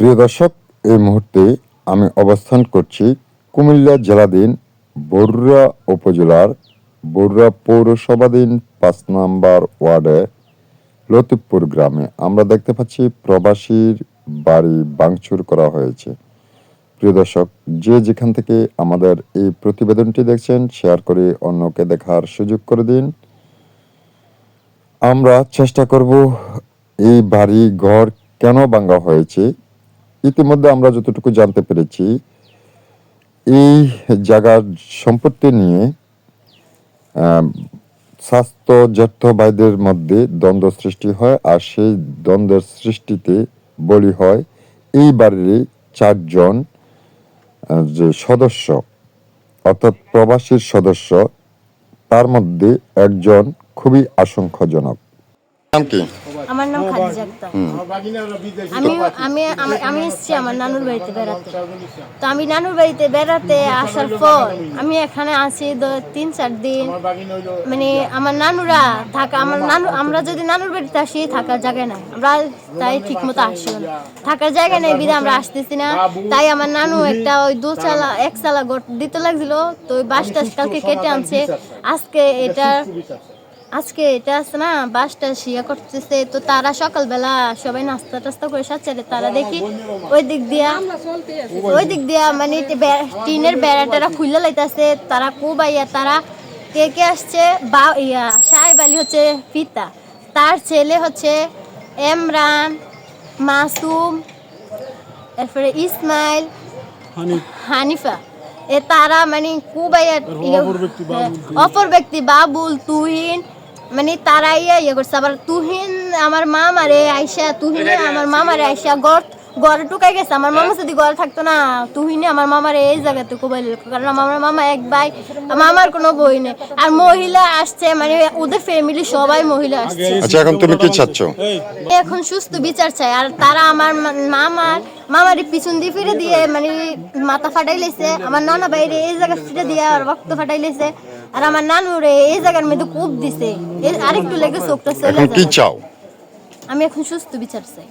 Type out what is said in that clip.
প্রিয় দর্শক, এই মুহূর্তে আমি অবস্থান করছি কুমিল্লা জেলাধীন বরুড়া উপজেলার বরুড়া পৌরসভাধীন পাঁচ নম্বর ওয়ার্ডে লতিফপুর গ্রামে। আমরা দেখতে পাচ্ছি প্রবাসীর বাড়ি ভাঙচুর করা হয়েছে। প্রিয় দর্শক, যে যেখান থেকে আমাদের এই প্রতিবেদনটি দেখছেন, শেয়ার করে অন্যকে দেখার সুযোগ করে দিন। আমরা চেষ্টা করব এই বাড়ি ঘর কেন ভাঙা হয়েছে ইতিমধ্যে আমরা যতটুকু জানতে পেরেছি, এই জায়গার সম্পত্তি নিয়ে স্বাস্থ্য জ্যেষ্ঠ ভাইদের মধ্যে দ্বন্দ্ব সৃষ্টি হয় আর সেই দ্বন্দ্বের সৃষ্টিতে বলি হয় এই বাড়ির চারজন যে সদস্য, অর্থাৎ প্রবাসীর সদস্য, তার মধ্যে একজন খুবই আশঙ্কাজনক। আমার নাম খাদিজা আক্তার। আমি আমি আমি- আমি এসেছি আমার নানুর বাড়িতে বেড়াতে। তো আমি নানুর বাড়িতে বেড়াতে আসার পর আমি এখানে আছি তিন চার দিন। মানে আমার নানুরা থাকা আমার নানু আমরা যদি নানুর বাড়িতে আসি থাকার জায়গা নাই। আমরা তাই ঠিক মতো আসি না। থাকার জায়গা নেই বিধে আমরা আসতেছি না। তাই আমার নানু একটা ওই দু চালা এক চালা গোট দিতে লাগছিল। তো ওই বাসটা কালকে কেটে আনছে। আজকে এটা আজকে এটা আছে না বাসটা শিয়া করতেছে তো তারা সকালবেলা সবাই নাস্তা টাস্তা করে সাচ্ছে তারা দেখি ওই দিক দিয়া ওই দিক দিয়া মানে টিনের বেড়াটারা খুলে লাইতেছে তারা কুবাইয়া তারা কে কে আসছে? বা ইয়া সাহেব আলী হচ্ছে পিতা তার ছেলে হচ্ছে এমরান মাসুম এরপরে ইসমাইল হানিফা। এ তারা মানে কুবাইয়া অপর ব্যক্তি বাবুল তুহিন মানে তারা ইয়া ইয়ে করছে। আবার তুহিন আমার মামারে আইসা তুহিনে আমার মামারে আইসা গড় গড়ে টুকাই গেছে। আমার মামা যদি গড়ে থাকতো না তুহিনে আমার মামারে এই জায়গাতে কুবাইল কারণ আমার মামা এক ভাই মামার কোনো বই নেই। আর মহিলা আসছে মানে ওদের ফ্যামিলি সবাই মহিলা আসছে। আচ্ছা এখন তুমি কি চাচ্ছ? এখন সুস্থ বিচার চাই। আর তারা আমার মা- মামার মামার পিছন দিয়ে ফিরে দিয়ে মানে মাথা ফাটাই লেছে। আমার নানা বাইরে এই জায়গা ফিরে দিয়ে আর রক্ত ফাটাই লেছে। আর আমার নানু রে এই জায়গার মধ্যে কূপ দিছে। আরেকটু লেগে চোখটা চলে যায় কি চাও? আমি এখন সুস্থ বিচার চাই।